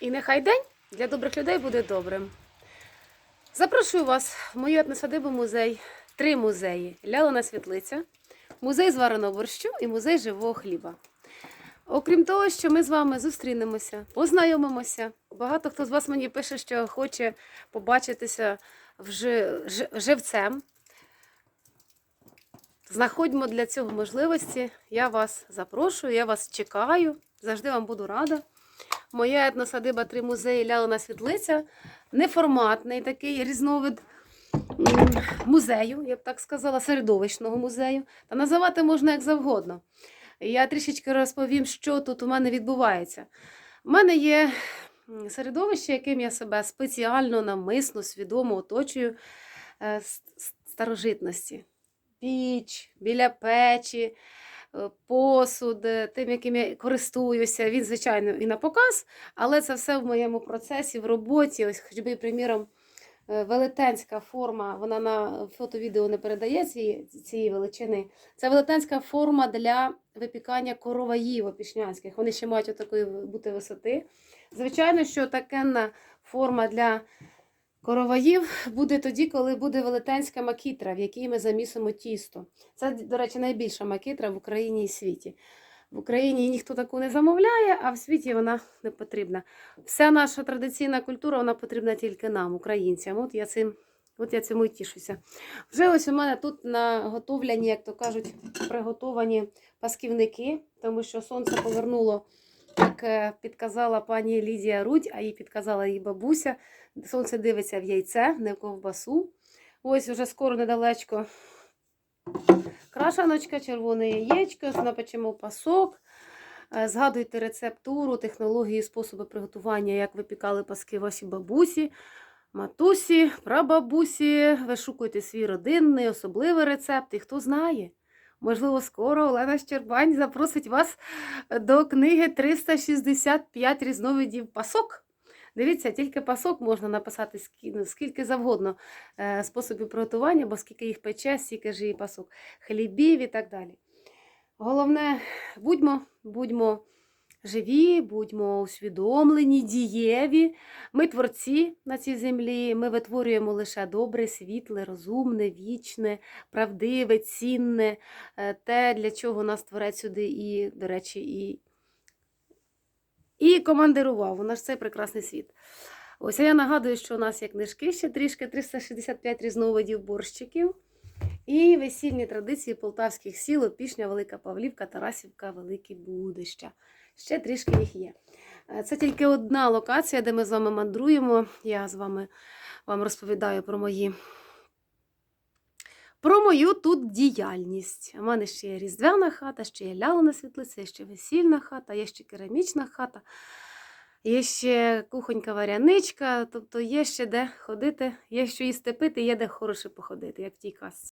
І нехай день для добрих людей буде добрим. Запрошую вас в мою етносадибу музей. Три музеї: Лялина Світлиця, музей звареного борщу і музей живого хліба. Окрім того, що ми з вами зустрінемося, познайомимося. Багато хто з вас мені пише, що хоче побачитися живцем. Знаходьмо для цього можливості. Я вас запрошую, я вас чекаю. Завжди вам буду рада. Моя етносадиба три музеї Лялина Світлиця. Неформатний такий різновид музею, я б так сказала, середовищного музею. Та називати можна як завгодно. Я трішечки розповім, що тут у мене відбувається. У мене є середовище, яким я себе спеціально, навмисно, свідомо оточую е, старожитності. Піч, біля печі, посуд, е, тим, яким я користуюся. Він, звичайно, і на показ, але це все в моєму процесі, в роботі. Ось, хоч би, приміром, е, велетенська форма, вона на фото-відео не передає цієї, цієї величини. Це велетенська форма для випікання короваїв опішнянських. Вони ще мають отакої бути висоти. Звичайно, що такенна форма для короваїв буде тоді, коли буде велетенська макітра, в якій ми замісимо тісто. Це, до речі, найбільша макітра в Україні і світі. В Україні ніхто таку не замовляє, а в світі вона не потрібна. Вся наша традиційна культура вона потрібна тільки нам, українцям. От я цим. От я цьому і тішуся. Вже ось у мене тут наготовлені, як то кажуть, приготовані пасківники, тому що сонце повернуло, як е, підказала пані Лідія Рудь, а їй підказала її бабуся. Сонце дивиться в яйце, не в ковбасу. Ось уже скоро недалечко крашаночка, червоне яєчко, напечемо пасок. Е, Згадуйте рецептуру, технології, способи приготування, як випікали паски ваші бабусі, матусі, прабабусі. Вишукуйте свій родинний, особливий рецепт. І хто знає, можливо, скоро Олена Щербань запросить вас до книги 365 різновидів пасок. Дивіться, тільки пасок можна написати ну, скільки завгодно е, способів приготування, бо скільки їх пече, стільки ж і пасок, хлібів і так далі. Головне, будьмо, будьмо живі, будьмо усвідомлені, дієві. Ми творці на цій землі, ми витворюємо лише добре, світле, розумне, вічне, правдиве, цінне, е, те, для чого нас творець сюди і, до речі, і і командирував у наш цей прекрасний світ. Ось я нагадую, що у нас є книжки ще трішки 365 різновидів борщиків. І весільні традиції полтавських сіл, Опішня, Велика Павлівка, Тарасівка, Великі Будища. Ще трішки їх є. Е, Це тільки одна локація, де ми з вами мандруємо. Я з вами вам розповідаю про мої. Про мою тут діяльність. У мене ще є різдвяна хата, ще є лялина світлиця, ще весільна хата, є ще керамічна хата, є ще кухонька варяничка, тобто є ще де ходити, є що їсти пити, є де хороше походити, як в тій казці.